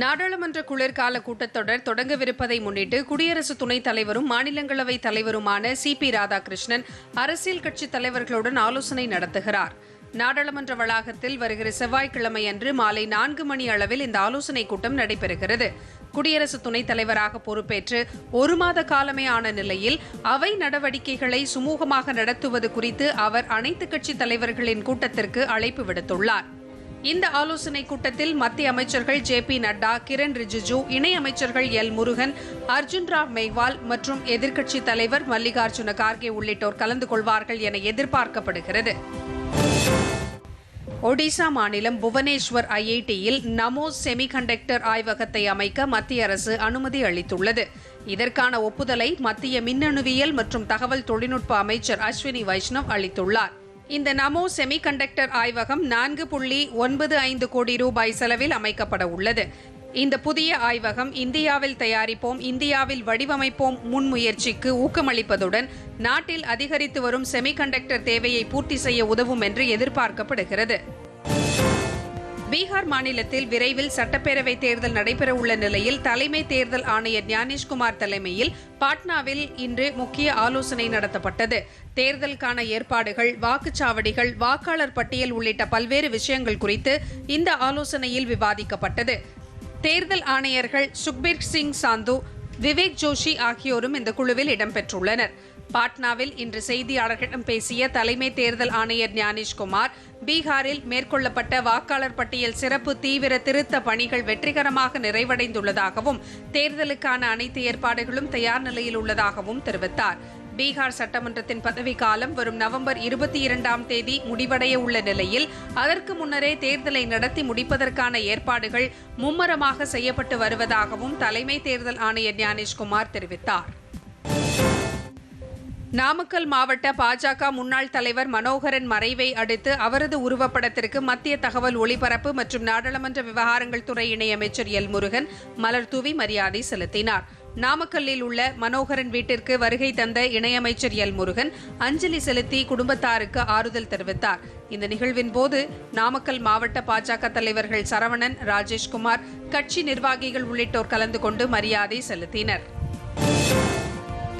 நாடாளுமன்ற குளிர்கால கூட்டத்தொடர் தொடங்கவிருப்பதை முன்னிட்டு குடியரசு துணைத் தலைவரும் மாநிலங்களவை தலைவருமான சி. பி. ராதாகிருஷ்ணன் அரசியல் கட்சித் தலைவர்களுடன் ஆலோசனை நடத்துகிறார். நாடாளுமன்ற வளாகத்தில் வருகிற செவ்வாய்க்கிழமை அன்று மாலை நான்கு மணி அளவில் இந்த ஆலோசனைக் கூட்டம் நடைபெறுகிறது. குடியரசு துணைத் தலைவராக பொறுப்பேற்று ஒரு மாத காலமே ஆன நிலையில் அவை நடவடிக்கைகளை சுமூகமாக நடத்துவது குறித்து அவர் அனைத்துக் கட்சித் தலைவர்களின் கூட்டத்திற்கு அழைப்பு விடுத்துள்ளார். இந்த ஆலோசனைக் கூட்டத்தில் மத்திய அமைச்சர்கள் ஜே பி நட்டா கிரண் ரிஜிஜு இணை அமைச்சர்கள் எல் முருகன் அர்ஜுன் ராவ் மெய்வால் மற்றும் எதிர்க்கட்சித் தலைவர் மல்லிகார்ஜுன கார்கே உள்ளிட்டோர் கலந்து கொள்வார்கள் என எதிர்பார்க்கப்படுகிறது. ஒடிசா மாநிலம் புவனேஸ்வர் ஐஐடியில் நமோ செமிகண்டக்டர் ஆய்வகத்தை அமைக்க மத்திய அரசு அனுமதி அளித்துள்ளது. இதற்கான ஒப்புதலை மத்திய மின்னணுவியல் மற்றும் தகவல் தொழில்நுட்ப அமைச்சர் அஸ்வினி வைஷ்ணவ் அளித்துள்ளார். இந்த நமோ செமிகண்டக்டர் ஆய்வகம் நான்கு புள்ளி ஒன்பது ஐந்து கோடி ரூபாய் செலவில் அமைக்கப்பட உள்ளது. இந்த புதிய ஆய்வகம் இந்தியாவில் தயாரிப்போம் இந்தியாவில் வடிவமைப்போம் முன்முயற்சிக்கு ஊக்கமளிப்பதுடன் நாட்டில் அதிகரித்து வரும் செமிகண்டக்டர் தேவையை பூர்த்தி செய்ய உதவும் என்று எதிர்பார்க்கப்படுகிறது. பீகார் மாநிலத்தில் விரைவில் சட்டப்பேரவை தேர்தல் நடைபெறவுள்ள நிலையில் தலைமை தேர்தல் ஆணையர் ஞானேஷ்குமார் தலைமையில் பாட்னாவில் இன்று முக்கிய ஆலோசனை நடத்தப்பட்டது. தேர்தலுக்கான ஏற்பாடுகள் வாக்குச்சாவடிகள் வாக்காளர் பட்டியல் உள்ளிட்ட பல்வேறு விஷயங்கள் குறித்து இந்த ஆலோசனையில் விவாதிக்கப்பட்டது. தேர்தல் ஆணையர்கள் சுக்பீர் சிங் சாந்து விவேக் ஜோஷி ஆகியோரும் இந்த குழுவில் இடம்பெற்றுள்ளனர். பாட்னாவில் இன்று செய்தியாளர்களிடம் பேசிய தலைமை தேர்தல் ஆணையர் ஞானேஷ்குமார் பீகாரில் மேற்கொள்ளப்பட்ட வாக்காளர் பட்டியல் சிறப்பு தீவிர திருத்த பணிகள் வெற்றிகரமாக நிறைவடைந்துள்ளதாகவும் தேர்தலுக்கான அனைத்து ஏற்பாடுகளும் தயார் நிலையில் உள்ளதாகவும் தெரிவித்தார். பீகார் சட்டமன்றத்தின் பதவிக்காலம் வரும் நவம்பர் இருபத்தி இரண்டாம் தேதி முடிவடைய உள்ள நிலையில் அதற்கு முன்னரே தேர்தலை நடத்தி முடிப்பதற்கான ஏற்பாடுகள் மும்மரமாக செய்யப்பட்டு வருவதாகவும் தலைமை தேர்தல் ஆணையர் ஞானேஷ்குமார் தெரிவித்தார். நாமக்கல் மாவட்ட பாஜக முன்னாள் தலைவர் மனோகரன் மறைவை அடுத்து அவரது உருவப்படத்திற்கு மத்திய தகவல் ஒலிபரப்பு மற்றும் நாடாளுமன்ற விவகாரங்கள் துறை இணையமைச்சர் எல் முருகன் மலர் தூவி மரியாதை செலுத்தினார். நாமக்கல்லில் உள்ள மனோகரன் வீட்டிற்கு வருகை தந்த இணையமைச்சர் எல் முருகன் அஞ்சலி செலுத்தி குடும்பத்தாருக்கு ஆறுதல் தெரிவித்தார். இந்த நிகழ்வின் போது நாமக்கல் மாவட்ட பாஜக தலைவர்கள் சரவணன் ராஜேஷ்குமார் கட்சி நிர்வாகிகள் உள்ளிட்டோர் கலந்து கொண்டு மரியாதை செலுத்தினர்.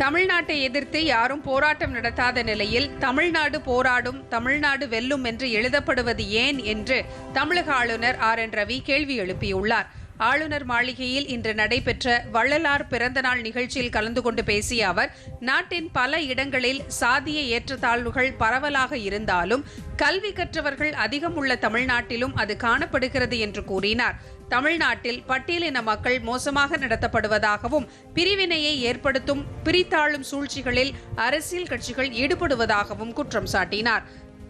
தமிழ்நாட்டை எதிர்த்து யாரும் போராட்டம் நடத்தாத நிலையில் தமிழ்நாடு போராடும் தமிழ்நாடு வெல்லும் என்று எழுதப்படுவது ஏன் என்று தமிழக ஆளுநர் ஆர் என் ரவி கேள்வி எழுப்பியுள்ளார். ஆளுநர் மாளிகையில் இன்று நடைபெற்ற வள்ளலார் பிறந்தநாள் நிகழ்ச்சியில் கலந்து கொண்டு பேசிய அவர் நாட்டின் பல இடங்களில் சாதிய ஏற்றத்தாழ்வுகள் பரவலாக இருந்தாலும் கல்வி கற்றவர்கள் அதிகம் உள்ள தமிழ்நாட்டிலும் அது காணப்படுகிறது என்று கூறினார். தமிழ்நாட்டில் பட்டியலின மக்கள் மோசமாக நடத்தப்படுவதாகவும் பிரிவினையை ஏற்படுத்தும் பிரித்தாளும் சூழ்ச்சிகளில் அரசியல் கட்சிகள் ஈடுபடுவதாகவும் குற்றம் சாட்டினார்.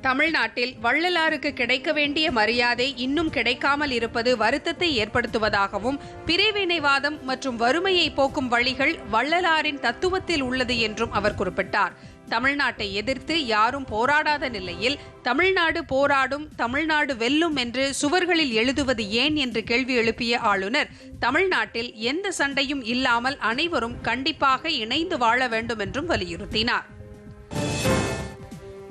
தமிழ்நாட்டில் வள்ளலாருக்கு கிடைக்க வேண்டிய மரியாதை இன்னும் கிடைக்காமல் இருப்பது வருத்தத்தை ஏற்படுத்துவதாகவும் பிரிவினைவாதம் மற்றும் வறுமையை போக்கும் வழிகள் வள்ளலாரின் தத்துவத்தில் உள்ளது என்றும் அவர் குறிப்பிட்டார். தமிழ்நாட்டை எதிர்த்து யாரும் போராடாத நிலையில் தமிழ்நாடு போராடும் தமிழ்நாடு வெல்லும் என்று சுவர்களில் எழுதுவது ஏன் என்று கேள்வி எழுப்பிய ஆளுநர் தமிழ்நாட்டில் எந்த சண்டையும் இல்லாமல் அனைவரும் கண்டிப்பாக இணைந்து வாழ வேண்டும் என்றும் வலியுறுத்தினார்.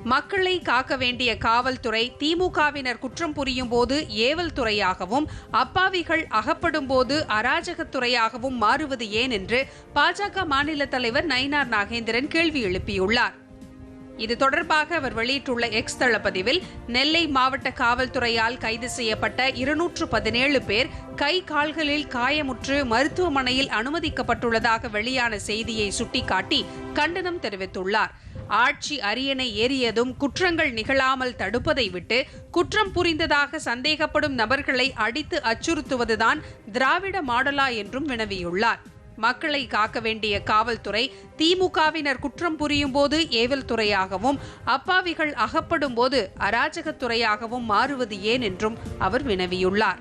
மக்களை காக்க வேண்டிய காவல்துறை திமுகவினர் குற்றம் புரியும் போது ஏவல் துறையாகவும் அப்பாவிகள் அகப்படும் போது அராஜகத்துறையாகவும் மாறுவது ஏன் என்று பாஜக மாநில தலைவர் நயினார் நாகேந்திரன் கேள்வி எழுப்பியுள்ளார். இது தொடர்பாக அவர் வெளியிட்டுள்ள எக்ஸ் தளப்பதிவில் நெல்லை மாவட்ட காவல்துறையால் கைது செய்யப்பட்ட இருநூற்று பதினேழு பேர் கை கால்களில் காயமுற்று மருத்துவமனையில் அனுமதிக்கப்பட்டுள்ளதாக வெளியான செய்தியை சுட்டிக்காட்டி கண்டனம் தெரிவித்துள்ளார். ஆட்சி அரியணை ஏறியதும் குற்றங்கள் நிகழாமல் தடுப்பதை விட்டு குற்றம் புரிந்ததாக சந்தேகப்படும் நபர்களை அடித்து அச்சுறுத்துவதுதான் திராவிட மாடலா என்றும் வினவியுள்ளார். மக்களை காக்க வேண்டிய காவல்துறை திமுகவினர் குற்றம் புரியும் போது ஏவல் துறையாகவும் அப்பாவிகள் அகப்படும் போது அராஜகத்துறையாகவும் மாறுவது ஏன் என்றும் அவர் வினவியுள்ளார்.